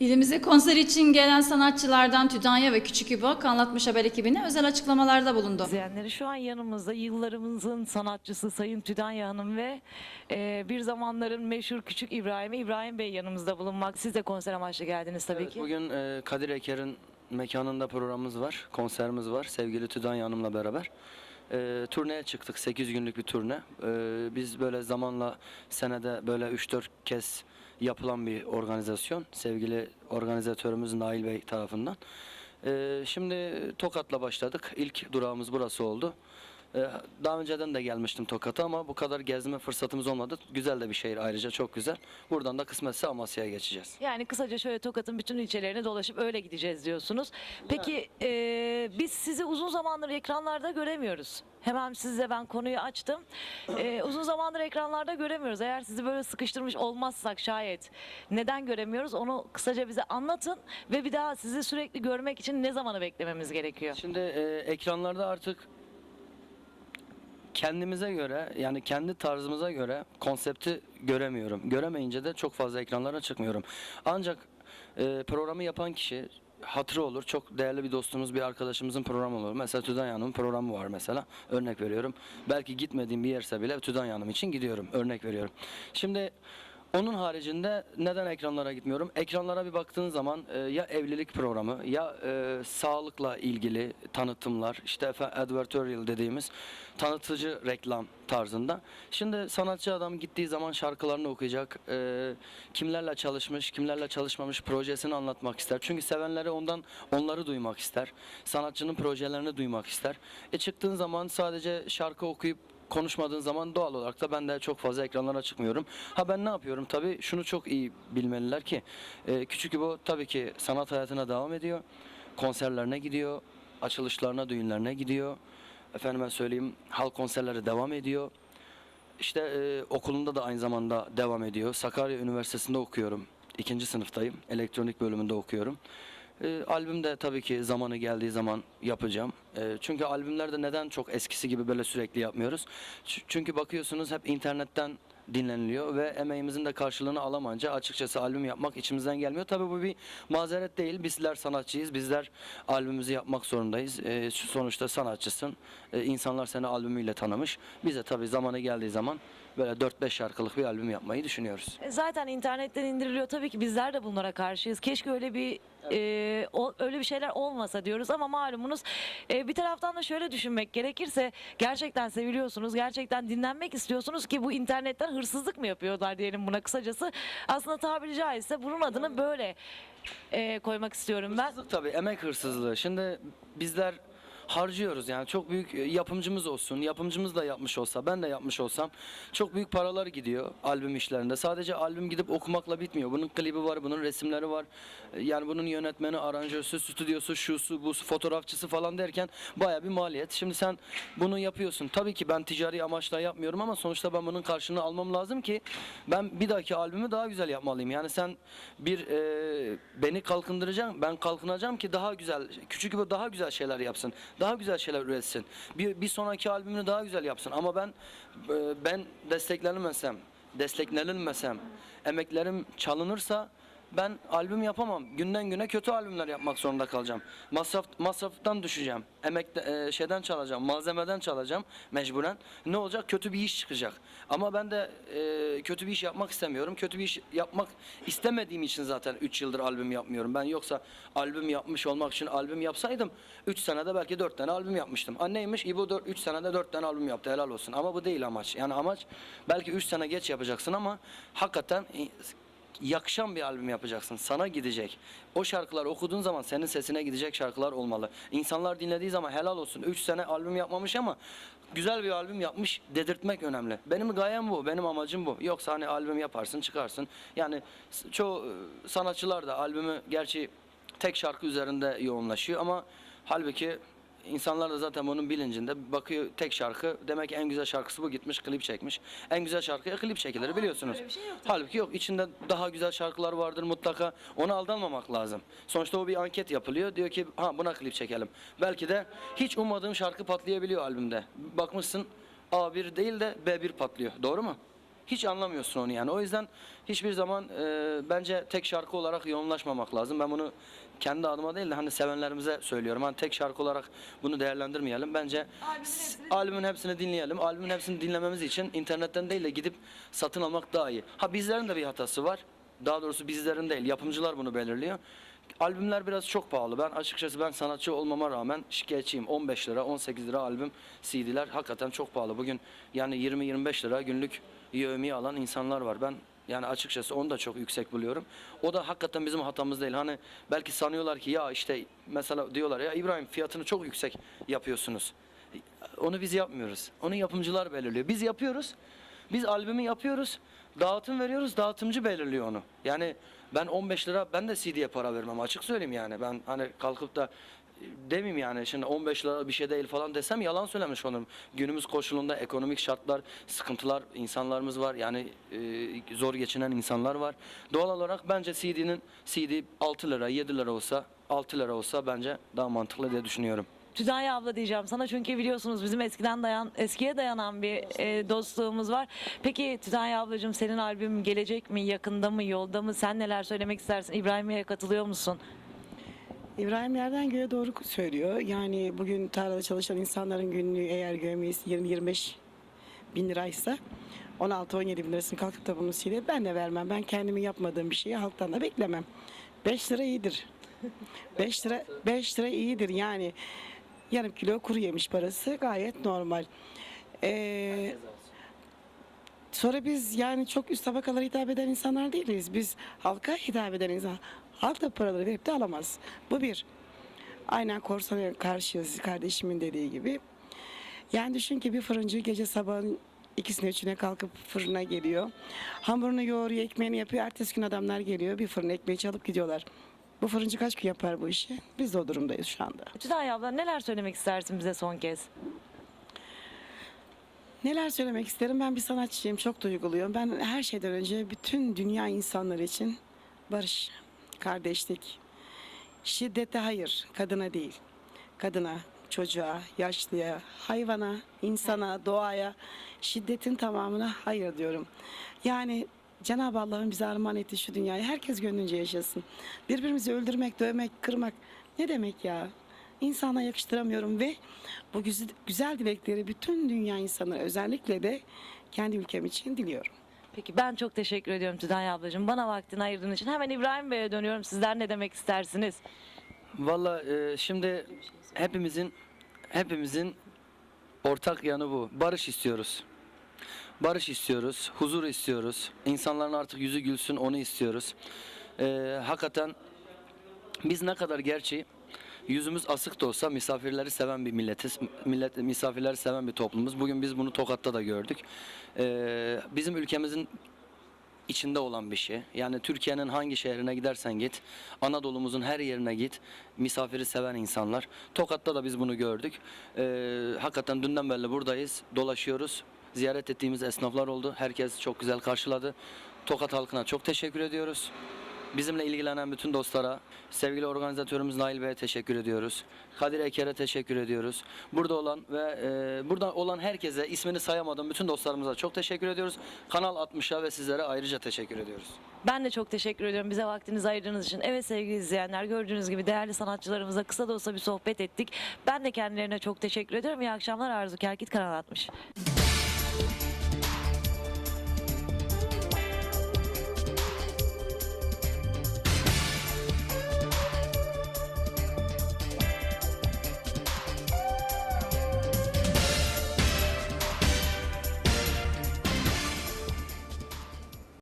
İlimize konser için gelen sanatçılardan Tüdanya ve Küçük İbo Anlatmış Haber ekibine özel açıklamalarda bulundu. İzleyenleri şu an yanımızda yıllarımızın sanatçısı Sayın Tüdanya Hanım ve e, bir zamanların meşhur Küçük İbrahim İbrahim Bey yanımızda bulunmak. Siz de konser amaçlı geldiniz tabii Evet, ki. bugün e, Kadir Eker'in mekanında programımız var, konserimiz var sevgili Tüdanya Hanım'la beraber. E, turneye çıktık, 8 günlük bir turne. E, biz böyle zamanla senede böyle 3-4 kez yapılan bir organizasyon. Sevgili organizatörümüz Nail Bey tarafından. E, şimdi Tokat'la başladık. İlk durağımız burası oldu. E, Daha önceden de gelmiştim Tokat'a ama bu kadar gezme fırsatımız olmadı. Güzel de bir şehir ayrıca çok güzel. Buradan da kısmetse Amasya'ya geçeceğiz. Yani kısaca şöyle Tokat'ın bütün ilçelerini dolaşıp öyle gideceğiz diyorsunuz. Peki e, biz sizi uzun zamandır ekranlarda göremiyoruz. Hemen size ben konuyu açtım. E, uzun zamandır ekranlarda göremiyoruz. Eğer sizi böyle sıkıştırmış olmazsak şayet neden göremiyoruz onu kısaca bize anlatın ve bir daha sizi sürekli görmek için ne zamanı beklememiz gerekiyor? Şimdi e, ekranlarda artık kendimize göre yani kendi tarzımıza göre konsepti göremiyorum. Göremeyince de çok fazla ekranlara çıkmıyorum. Ancak e, programı yapan kişi hatırı olur. Çok değerli bir dostumuz, bir arkadaşımızın programı olur. Mesela Tüdanya Hanım'ın programı var mesela. Örnek veriyorum. Belki gitmediğim bir yerse bile Tüdanya Hanım için gidiyorum. Örnek veriyorum. Şimdi onun haricinde neden ekranlara gitmiyorum? Ekranlara bir baktığın zaman e, ya evlilik programı ya e, sağlıkla ilgili tanıtımlar, işte advertorial dediğimiz tanıtıcı reklam tarzında. Şimdi sanatçı adam gittiği zaman şarkılarını okuyacak, e, kimlerle çalışmış, kimlerle çalışmamış projesini anlatmak ister. Çünkü sevenleri ondan onları duymak ister. Sanatçının projelerini duymak ister. E çıktığın zaman sadece şarkı okuyup konuşmadığın zaman doğal olarak da ben de çok fazla ekranlara çıkmıyorum. Ha ben ne yapıyorum? Tabii şunu çok iyi bilmeliler ki e, Küçük İbo tabii ki sanat hayatına devam ediyor. Konserlerine gidiyor, açılışlarına, düğünlerine gidiyor. Efendime söyleyeyim halk konserleri devam ediyor. İşte e, okulunda da aynı zamanda devam ediyor. Sakarya Üniversitesi'nde okuyorum. İkinci sınıftayım. Elektronik bölümünde okuyorum. E, albüm de tabii ki zamanı geldiği zaman yapacağım. E, çünkü albümlerde neden çok eskisi gibi böyle sürekli yapmıyoruz? Ç- çünkü bakıyorsunuz hep internetten dinleniliyor ve emeğimizin de karşılığını alamayınca açıkçası albüm yapmak içimizden gelmiyor. Tabii bu bir mazeret değil. Bizler sanatçıyız. Bizler albümümüzü yapmak zorundayız. E, sonuçta sanatçısın. E, insanlar seni albümüyle tanımış. Biz de tabii zamanı geldiği zaman böyle 4-5 şarkılık bir albüm yapmayı düşünüyoruz. E, Zaten internetten indiriliyor. Tabii ki bizler de bunlara karşıyız. Keşke öyle bir e, o- öyle bir şeyler olmasa diyoruz ama malumunuz e, bir taraftan da şöyle düşünmek gerekirse gerçekten seviliyorsunuz, gerçekten dinlenmek istiyorsunuz ki bu internetten hırsızlık mı yapıyorlar diyelim buna kısacası. Aslında tabiri caizse bunun adını böyle e, koymak istiyorum ben. Hırsızlık tabii emek hırsızlığı. Şimdi bizler harcıyoruz yani çok büyük e, yapımcımız olsun. Yapımcımız da yapmış olsa ben de yapmış olsam çok büyük paralar gidiyor albüm işlerinde. Sadece albüm gidip okumakla bitmiyor. Bunun klibi var, bunun resimleri var. E, Yani bunun yönetmeni, aranjörsü, stüdyosu, şusu, bu fotoğrafçısı falan derken baya bir maliyet. Şimdi sen bunu yapıyorsun. Tabii ki ben ticari amaçla yapmıyorum ama sonuçta ben bunun karşılığını almam lazım ki ben bir dahaki albümü daha güzel yapmalıyım. Yani sen bir e, beni kalkındıracaksın, ben kalkınacağım ki daha güzel, küçük gibi daha güzel şeyler yapsın. Daha güzel şeyler üretsin. Bir, bir sonraki albümünü daha güzel yapsın. Ama ben e, ben desteklenmesem, desteklenilmesem, emeklerim çalınırsa ben albüm yapamam. Günden güne kötü albümler yapmak zorunda kalacağım. Masraf masraftan düşeceğim. Emek e, şeyden çalacağım, malzemeden çalacağım mecburen. Ne olacak? Kötü bir iş çıkacak. Ama ben de e, kötü bir iş yapmak istemiyorum. Kötü bir iş yapmak istemediğim için zaten 3 yıldır albüm yapmıyorum. Ben yoksa albüm yapmış olmak için albüm yapsaydım 3 senede belki 4 tane albüm yapmıştım. Anneymiş İbo 3 senede 4 tane albüm yaptı helal olsun. Ama bu değil amaç. Yani amaç belki 3 sene geç yapacaksın ama hakikaten yakışan bir albüm yapacaksın. Sana gidecek. O şarkılar okuduğun zaman senin sesine gidecek şarkılar olmalı. İnsanlar dinlediği zaman helal olsun. 3 sene albüm yapmamış ama güzel bir albüm yapmış dedirtmek önemli. Benim gayem bu. Benim amacım bu. Yoksa hani albüm yaparsın çıkarsın. Yani çoğu e, sanatçılar da albümü gerçi tek şarkı üzerinde yoğunlaşıyor ama halbuki İnsanlar da zaten bunun bilincinde bakıyor tek şarkı demek en güzel şarkısı bu gitmiş klip çekmiş. En güzel şarkıya klip çekilir biliyorsunuz. öyle bir şey yok Halbuki yok içinde daha güzel şarkılar vardır mutlaka. Ona aldanmamak lazım. Sonuçta o bir anket yapılıyor. Diyor ki ha buna klip çekelim. Belki de hiç ummadığım şarkı patlayabiliyor albümde. Bakmışsın A1 değil de B1 patlıyor. Doğru mu? Hiç anlamıyorsun onu yani. O yüzden hiçbir zaman e, bence tek şarkı olarak yoğunlaşmamak lazım. Ben bunu kendi adıma değil de hani sevenlerimize söylüyorum. Hani tek şarkı olarak bunu değerlendirmeyelim. Bence s- albümün hepsini dinleyelim. Albümün hepsini dinlememiz için internetten değil de gidip satın almak daha iyi. Ha bizlerin de bir hatası var. Daha doğrusu bizlerin değil. Yapımcılar bunu belirliyor. Albümler biraz çok pahalı. Ben açıkçası ben sanatçı olmama rağmen şikayetçiyim. 15 lira, 18 lira albüm CD'ler hakikaten çok pahalı. Bugün yani 20-25 lira günlük yevmiye alan insanlar var. Ben yani açıkçası onu da çok yüksek buluyorum. O da hakikaten bizim hatamız değil. Hani belki sanıyorlar ki ya işte mesela diyorlar ya İbrahim fiyatını çok yüksek yapıyorsunuz. Onu biz yapmıyoruz. Onu yapımcılar belirliyor. Biz yapıyoruz. Biz albümü yapıyoruz. Dağıtım veriyoruz. Dağıtımcı belirliyor onu. Yani ben 15 lira ben de CD'ye para vermem açık söyleyeyim yani. Ben hani kalkıp da e, demeyeyim yani şimdi 15 lira bir şey değil falan desem yalan söylemiş olurum. Günümüz koşulunda ekonomik şartlar, sıkıntılar insanlarımız var. Yani e, zor geçinen insanlar var. Doğal olarak bence CD'nin CD 6 lira 7 lira olsa 6 lira olsa bence daha mantıklı diye düşünüyorum. Tüdanya abla diyeceğim sana çünkü biliyorsunuz bizim eskiden dayan eskiye dayanan bir e, dostluğumuz var. Peki Tüdanya ablacığım senin albüm gelecek mi, yakında mı, yolda mı? Sen neler söylemek istersin? İbrahim'e katılıyor musun? İbrahim yerden göğe doğru söylüyor. Yani bugün tarlada çalışan insanların günlüğü eğer göğmeyiz 20-25 bin liraysa 16-17 bin lirasını kalkıp da bunu silip ben de vermem. Ben kendimi yapmadığım bir şeyi halktan da beklemem. 5 lira iyidir. 5 lira 5 lira iyidir yani. Yarım kilo kuru yemiş parası gayet normal. Ee, Sonra biz yani çok üst tabakalara hitap eden insanlar değiliz. Biz halka hitap eden insan. Halk da paraları verip de alamaz. Bu bir. Aynen korsana karşıyız kardeşimin dediği gibi. Yani düşün ki bir fırıncı gece sabahın ikisine üçüne kalkıp fırına geliyor. Hamurunu yoğuruyor, ekmeğini yapıyor. Ertesi gün adamlar geliyor bir fırın ekmeği çalıp gidiyorlar. Bu fırıncı kaç gün yapar bu işi? Biz de o durumdayız şu anda. Tüdanya abla neler söylemek istersin bize son kez? Neler söylemek isterim? Ben bir sanatçıyım, çok duyguluyum. Ben her şeyden önce bütün dünya insanları için barış, kardeşlik, şiddete hayır, kadına değil. Kadına, çocuğa, yaşlıya, hayvana, insana, doğaya, şiddetin tamamına hayır diyorum. Yani Cenab-ı Allah'ın bize armağan ettiği şu dünyayı herkes gönlünce yaşasın. Birbirimizi öldürmek, dövmek, kırmak ne demek ya? İnsana yakıştıramıyorum ve bu güzel, güzel dilekleri bütün dünya insanlara özellikle de kendi ülkem için diliyorum. Peki ben çok teşekkür ediyorum Tüdanya ablacığım. Bana vaktini ayırdığın için. Hemen İbrahim Bey'e dönüyorum. Sizler ne demek istersiniz? Valla e, şimdi hepimizin hepimizin ortak yanı bu. Barış istiyoruz. Barış istiyoruz, huzur istiyoruz. İnsanların artık yüzü gülsün onu istiyoruz. E, hakikaten biz ne kadar gerçi yüzümüz asık da olsa misafirleri seven bir milletiz. Millet misafirleri seven bir toplumuz. Bugün biz bunu Tokat'ta da gördük. E, bizim ülkemizin içinde olan bir şey. Yani Türkiye'nin hangi şehrine gidersen git, Anadolu'muzun her yerine git, misafiri seven insanlar. Tokat'ta da biz bunu gördük. Ee, hakikaten dünden beri buradayız, dolaşıyoruz. Ziyaret ettiğimiz esnaflar oldu. Herkes çok güzel karşıladı. Tokat halkına çok teşekkür ediyoruz. Bizimle ilgilenen bütün dostlara, sevgili organizatörümüz Nail Bey'e teşekkür ediyoruz. Kadir Eker'e teşekkür ediyoruz. Burada olan ve e, burada olan herkese ismini sayamadığım bütün dostlarımıza çok teşekkür ediyoruz. Kanal 60'a ve sizlere ayrıca teşekkür ediyoruz. Ben de çok teşekkür ediyorum bize vaktinizi ayırdığınız için. Evet sevgili izleyenler gördüğünüz gibi değerli sanatçılarımızla kısa da olsa bir sohbet ettik. Ben de kendilerine çok teşekkür ediyorum. İyi akşamlar Arzu Kerkit Kanal 60.